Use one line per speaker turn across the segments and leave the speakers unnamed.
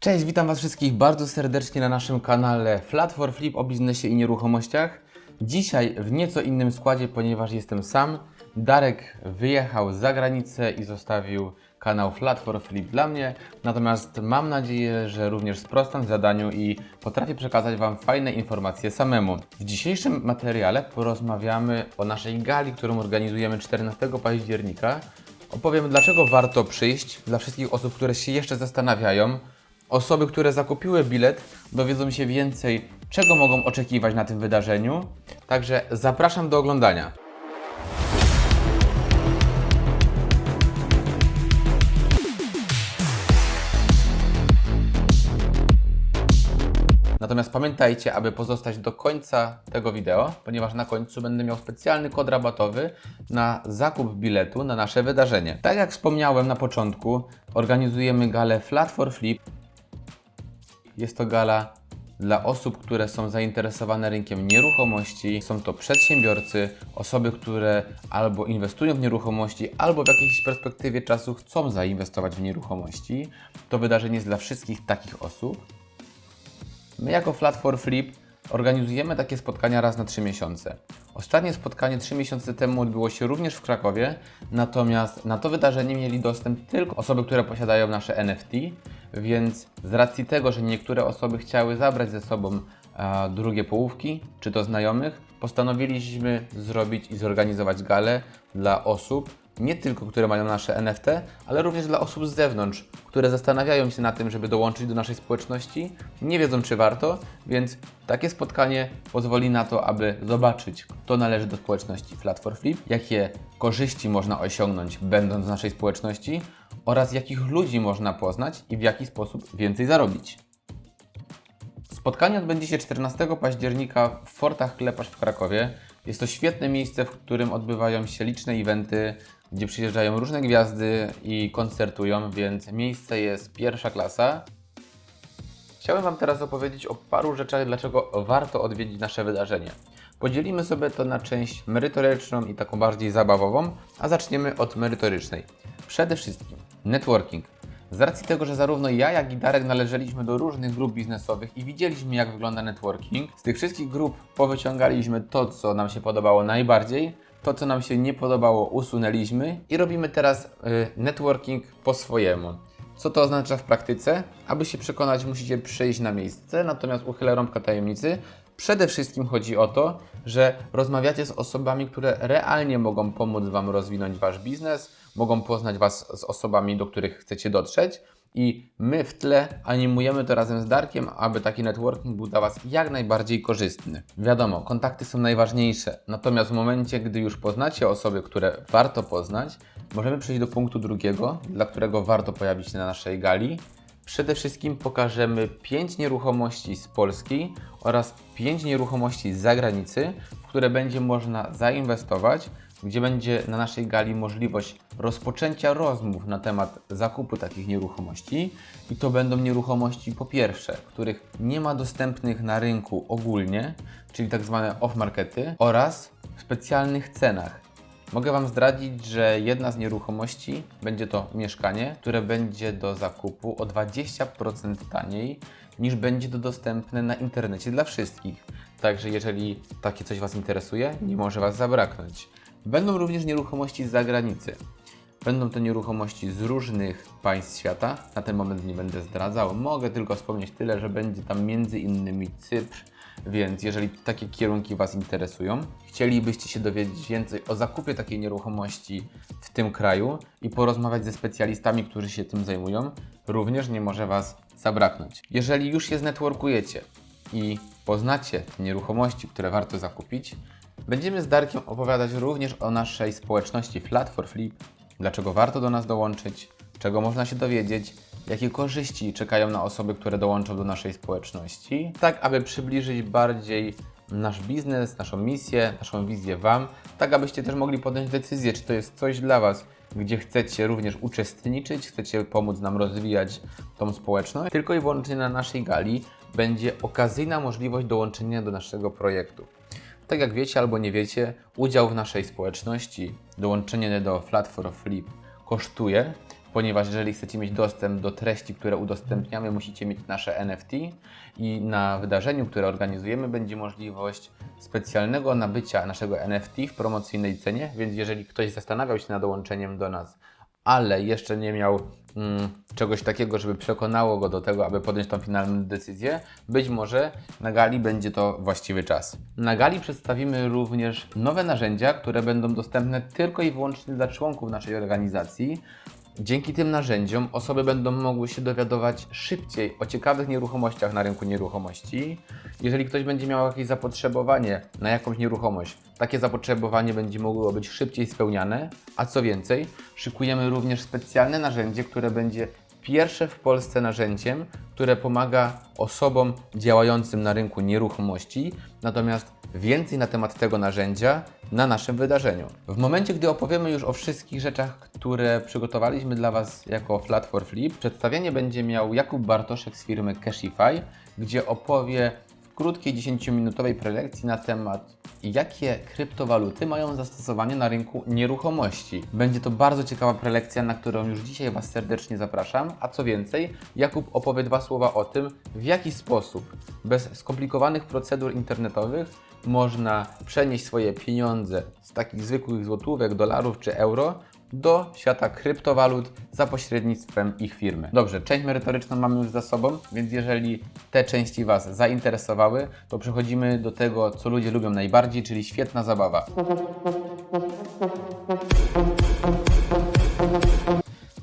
Cześć, witam Was wszystkich bardzo serdecznie na naszym kanale Flat for Flip o biznesie i nieruchomościach. Dzisiaj w nieco innym składzie, ponieważ jestem sam. Darek wyjechał za granicę i zostawił kanał Flat for Flip dla mnie. Natomiast mam nadzieję, że również sprostam zadaniu i potrafię przekazać Wam fajne informacje samemu. W dzisiejszym materiale porozmawiamy o naszej gali, którą organizujemy 14 października. Opowiem, dlaczego warto przyjść dla wszystkich osób, które się jeszcze zastanawiają. Osoby, które zakupiły bilet, dowiedzą się więcej, czego mogą oczekiwać na tym wydarzeniu. Także zapraszam do oglądania. Natomiast pamiętajcie, aby pozostać do końca tego wideo, ponieważ na końcu będę miał specjalny kod rabatowy na zakup biletu na nasze wydarzenie. Tak jak wspomniałem na początku, organizujemy galę Flat for Flip. Jest to gala dla osób, które są zainteresowane rynkiem nieruchomości. Są to przedsiębiorcy, osoby, które albo inwestują w nieruchomości, albo w jakiejś perspektywie czasu chcą zainwestować w nieruchomości. To wydarzenie jest dla wszystkich takich osób. My jako Flat for Flip organizujemy takie spotkania raz na 3 miesiące. Ostatnie spotkanie 3 miesiące temu odbyło się również w Krakowie, natomiast na to wydarzenie mieli dostęp tylko osoby, które posiadają nasze NFT, więc z racji tego, że niektóre osoby chciały zabrać ze sobą e, drugie połówki, czy to znajomych, postanowiliśmy zrobić i zorganizować galę dla osób, nie tylko które mają nasze NFT, ale również dla osób z zewnątrz, które zastanawiają się na tym, żeby dołączyć do naszej społeczności, nie wiedzą czy warto, więc takie spotkanie pozwoli na to, aby zobaczyć, kto należy do społeczności Flat for Flip, jakie korzyści można osiągnąć będąc w naszej społeczności oraz jakich ludzi można poznać i w jaki sposób więcej zarobić. Spotkanie odbędzie się 14 października w Fortach Klepasz w Krakowie. Jest to świetne miejsce, w którym odbywają się liczne eventy, gdzie przyjeżdżają różne gwiazdy i koncertują, więc miejsce jest pierwsza klasa. Chciałem Wam teraz opowiedzieć o paru rzeczach, dlaczego warto odwiedzić nasze wydarzenie. Podzielimy sobie to na część merytoryczną i taką bardziej zabawową, a zaczniemy od merytorycznej. Przede wszystkim networking. Z racji tego, że zarówno ja, jak i Darek należeliśmy do różnych grup biznesowych i widzieliśmy, jak wygląda networking, z tych wszystkich grup powyciągaliśmy to, co nam się podobało najbardziej, to, co nam się nie podobało, usunęliśmy i robimy teraz y, networking po swojemu. Co to oznacza w praktyce? Aby się przekonać, musicie przyjść na miejsce, natomiast uchylę rąbka tajemnicy. Przede wszystkim chodzi o to, że rozmawiacie z osobami, które realnie mogą pomóc Wam rozwinąć Wasz biznes, mogą poznać Was z osobami, do których chcecie dotrzeć. I my w tle animujemy to razem z Darkiem, aby taki networking był dla Was jak najbardziej korzystny. Wiadomo, kontakty są najważniejsze, natomiast w momencie, gdy już poznacie osoby, które warto poznać, możemy przejść do punktu drugiego, dla którego warto pojawić się na naszej gali. Przede wszystkim pokażemy 5 nieruchomości z Polski oraz 5 nieruchomości z zagranicy, w które będzie można zainwestować, gdzie będzie na naszej gali możliwość rozpoczęcia rozmów na temat zakupu takich nieruchomości. I to będą nieruchomości po pierwsze, których nie ma dostępnych na rynku ogólnie, czyli tak zwane off-markety, oraz w specjalnych cenach. Mogę Wam zdradzić, że jedna z nieruchomości będzie to mieszkanie, które będzie do zakupu o 20% taniej niż będzie to dostępne na internecie dla wszystkich. Także jeżeli takie coś Was interesuje, nie może Was zabraknąć. Będą również nieruchomości z zagranicy. Będą to nieruchomości z różnych państw świata. Na ten moment nie będę zdradzał. Mogę tylko wspomnieć tyle, że będzie tam między innymi Cypr, więc jeżeli takie kierunki Was interesują, chcielibyście się dowiedzieć więcej o zakupie takiej nieruchomości w tym kraju i porozmawiać ze specjalistami, którzy się tym zajmują, również nie może Was zabraknąć. Jeżeli już się znetworkujecie i poznacie nieruchomości, które warto zakupić, będziemy z Darkiem opowiadać również o naszej społeczności Flat for Flip, dlaczego warto do nas dołączyć, czego można się dowiedzieć, jakie korzyści czekają na osoby, które dołączą do naszej społeczności, tak aby przybliżyć bardziej nasz biznes, naszą misję, naszą wizję Wam, tak abyście też mogli podjąć decyzję, czy to jest coś dla Was, gdzie chcecie również uczestniczyć, chcecie pomóc nam rozwijać tą społeczność. Tylko i wyłącznie na naszej gali będzie okazyjna możliwość dołączenia do naszego projektu. Tak jak wiecie albo nie wiecie, udział w naszej społeczności, dołączenie do Flat for Flip kosztuje, ponieważ jeżeli chcecie mieć dostęp do treści, które udostępniamy, musicie mieć nasze NFT i na wydarzeniu, które organizujemy, będzie możliwość specjalnego nabycia naszego NFT w promocyjnej cenie, więc jeżeli ktoś zastanawiał się nad dołączeniem do nas, ale jeszcze nie miał mm, czegoś takiego, żeby przekonało go do tego, aby podjąć tą finalną decyzję, być może na gali będzie to właściwy czas. Na gali przedstawimy również nowe narzędzia, które będą dostępne tylko i wyłącznie dla członków naszej organizacji. Dzięki tym narzędziom osoby będą mogły się dowiadywać szybciej o ciekawych nieruchomościach na rynku nieruchomości. Jeżeli ktoś będzie miał jakieś zapotrzebowanie na jakąś nieruchomość, takie zapotrzebowanie będzie mogło być szybciej spełniane, a co więcej, szykujemy również specjalne narzędzie, które będzie pierwsze w Polsce narzędziem, które pomaga osobom działającym na rynku nieruchomości, natomiast więcej na temat tego narzędzia na naszym wydarzeniu. W momencie, gdy opowiemy już o wszystkich rzeczach, które przygotowaliśmy dla Was jako Flat for Flip, przedstawienie będzie miał Jakub Bartoszek z firmy Cashify, gdzie opowie krótkiej 10-minutowej prelekcji na temat jakie kryptowaluty mają zastosowanie na rynku nieruchomości. Będzie to bardzo ciekawa prelekcja, na którą już dzisiaj Was serdecznie zapraszam, a co więcej, Jakub opowie dwa słowa o tym, w jaki sposób bez skomplikowanych procedur internetowych można przenieść swoje pieniądze z takich zwykłych złotówek, dolarów czy euro do świata kryptowalut za pośrednictwem ich firmy. Dobrze, część merytoryczną mamy już za sobą, więc jeżeli te części Was zainteresowały, to przechodzimy do tego, co ludzie lubią najbardziej, czyli świetna zabawa.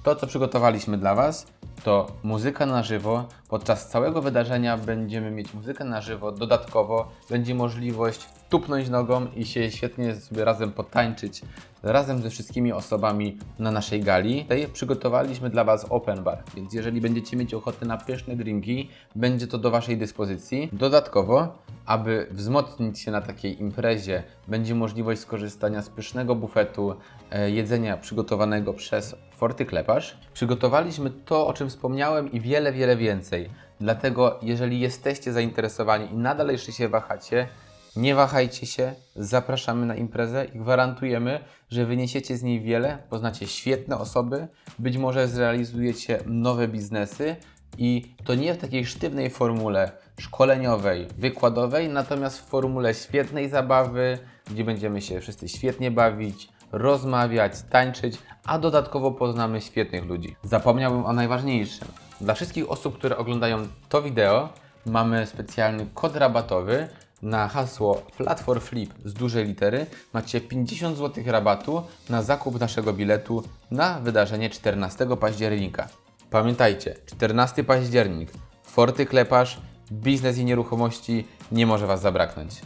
To, co przygotowaliśmy dla Was, to muzyka na żywo. Podczas całego wydarzenia będziemy mieć muzykę na żywo. Dodatkowo będzie możliwość tupnąć nogą i się świetnie sobie razem potańczyć razem ze wszystkimi osobami na naszej gali. Tutaj przygotowaliśmy dla Was open bar, więc jeżeli będziecie mieć ochotę na pyszne drinki, będzie to do Waszej dyspozycji. Dodatkowo, aby wzmocnić się na takiej imprezie, będzie możliwość skorzystania z pysznego bufetu e, jedzenia przygotowanego przez Forty Kleparz. Przygotowaliśmy to, o czym wspomniałem i wiele, wiele więcej. Dlatego, jeżeli jesteście zainteresowani i nadal jeszcze się wahacie, nie wahajcie się, zapraszamy na imprezę i gwarantujemy, że wyniesiecie z niej wiele, poznacie świetne osoby, być może zrealizujecie nowe biznesy i to nie w takiej sztywnej formule szkoleniowej, wykładowej, natomiast w formule świetnej zabawy, gdzie będziemy się wszyscy świetnie bawić, rozmawiać, tańczyć, a dodatkowo poznamy świetnych ludzi. Zapomniałbym o najważniejszym. Dla wszystkich osób, które oglądają to wideo, mamy specjalny kod rabatowy na hasło Flat for Flip z dużej litery. Macie 50 zł rabatu na zakup naszego biletu na wydarzenie 14 października. Pamiętajcie, 14 październik, Forty Kleparz, biznes i nieruchomości nie może Was zabraknąć.